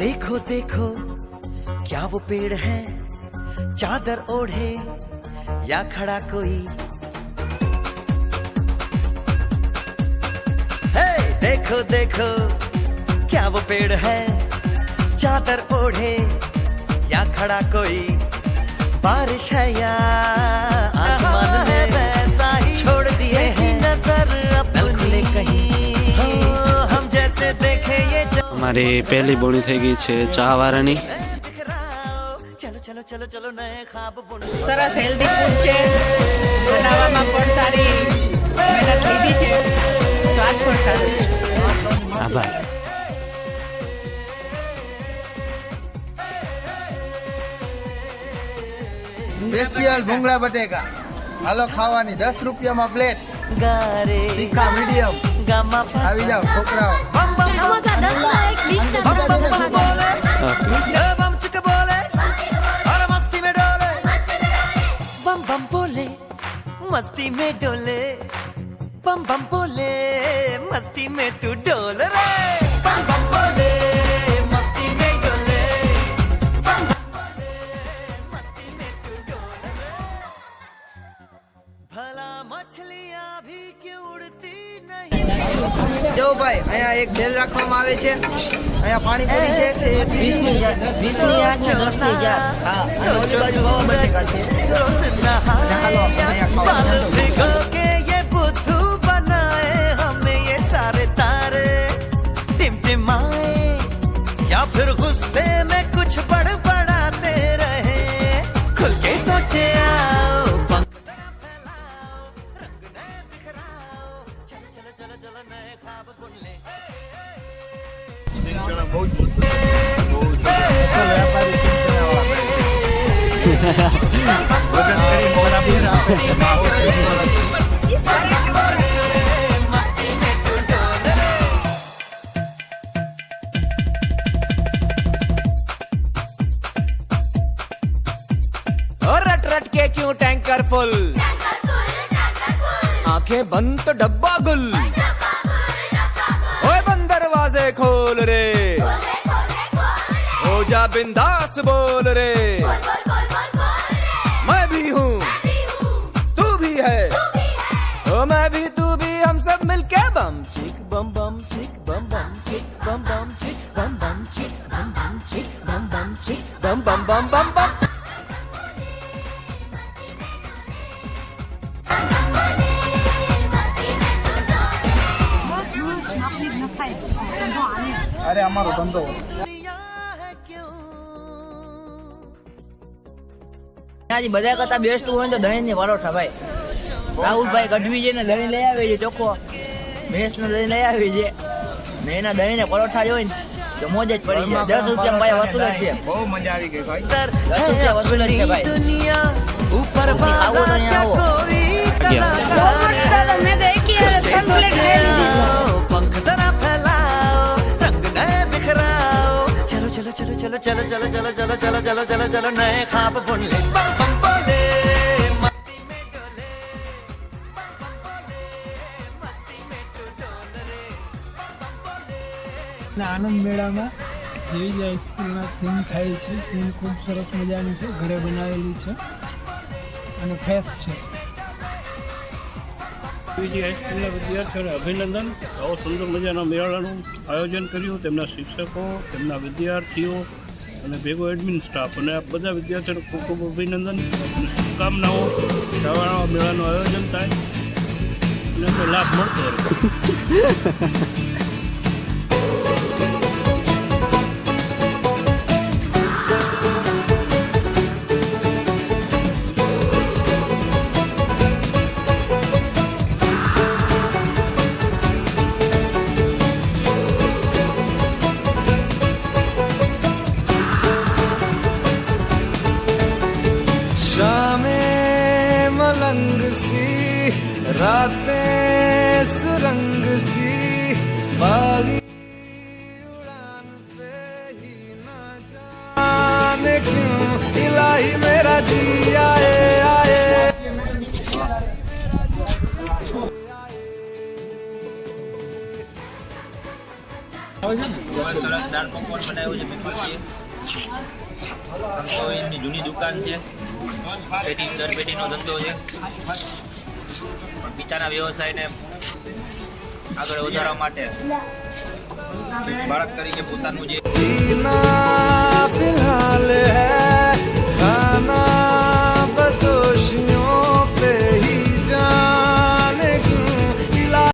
देखो देखो क्या वो पेड़ है चादर ओढ़े या खड़ा कोई हे देखो देखो क्या वो पेड़ है चादर ओढ़े या खड़ा कोई बारिश है यार મારી પહેલી બોલી થઈ ગઈ છે ચા વાળાની સરસ હેલ્ધી ફૂડ છે બનાવવામાં પણ સારી મહેનત લીધી છે પણ સારો છે સ્પેશિયલ ભૂંગળા બટેકા હાલો ખાવાની દસ રૂપિયામાં પ્લેટ મીડિયમ ગામા આવી જાઓ છોકરાઓ બમ બમ બમ બોલે બમ ચક બોલે અરે મસ્તી મે ડોલે બમ બમ બોલે મસ્તી મે ડોલે बम बम बोले मस्ती में तू डोल रे જવું ભાઈ અહીંયા એક બેલ રાખવામાં આવે છે અહીંયા પાણી પૂરી છે વીસની જાત વીસની જાત છે દસની જાત હા ઓલી બાજુ વાવા બટેકા છે bom de você. Essa lei apareceu no canal lá, velho. Eu já fiquei embora virar. के क्यों टैंकर फुल आंखें बंद तो डब्बा गुल दरवाजे खोल रे हो जा बिंदास बोल रे मैं भी हूँ तू भी है ओ मैं भी तू भी हम सब मिलके बम चिक बम बम चिक बम बम चिक बम बम चिक बम बम चिक बम बम चिक बम बम चिक बम बम बम बम અરે અમારો ધંધો આજે બધા કરતા બેસ્ટ હોય તો દહીં ની પરોઠા ભાઈ રાહુલભાઈ ગઢવી છે ને દહીં લઈ આવે છે ચોખ્ખો ભેંસ નું દહીં લઈ આવે છે ને એના દહીં ને પરોઠા જોઈને તો મોજ જ પડી જાય દસ રૂપિયા ભાઈ વસૂલ છે બહુ મજા આવી ગઈ ભાઈ દસ રૂપિયા વસૂલ છે ભાઈ ઉપર આવો તો અહીંયા આવો चले चले चले चले चले चले चले चले चले नए खाप फुनले बम बम बोले माटी में गले बम बम बोले माटी में तू तोड़ रे बम बम बोले नानन मेला માં જેઈ જાય સ્કૂલ ના સિંહ ખાઈ છે સે ખૂબ સરસ મજાનું છે ઘરે બનાવેલી છે અને ફ્રેશ છે વિદ્યાય સ્કૂલ વિદ્યાર્થીઓને અભિનંદન આવો સુંદર મજાનો મેળાનું આયોજન કર્યું તેમના શિક્ષકો તેમના વિદ્યાર્થીઓ અને ભેગો એડમિન સ્ટાફ અને આ બધા વિદ્યાર્થીઓને ખૂબ ખૂબ અભિનંદન શુભકામનાઓ શાળા મેળાનું આયોજન થાય અને લાભ મળતો રહે सी रातें सुरंग सी बागी उड़ान पे ही ना जाने क्यों इलाही मेरा जी आए आए સરસ દાળ પકવાન બનાવ્યું છે મેં એમની જૂની દુકાન છે પેટી દરપેટીનો ધંધો છે બીજાના વ્યવસાયને આગળ વધારવા માટે બાળક તરીકે પોતાનું જે ફિલહાલ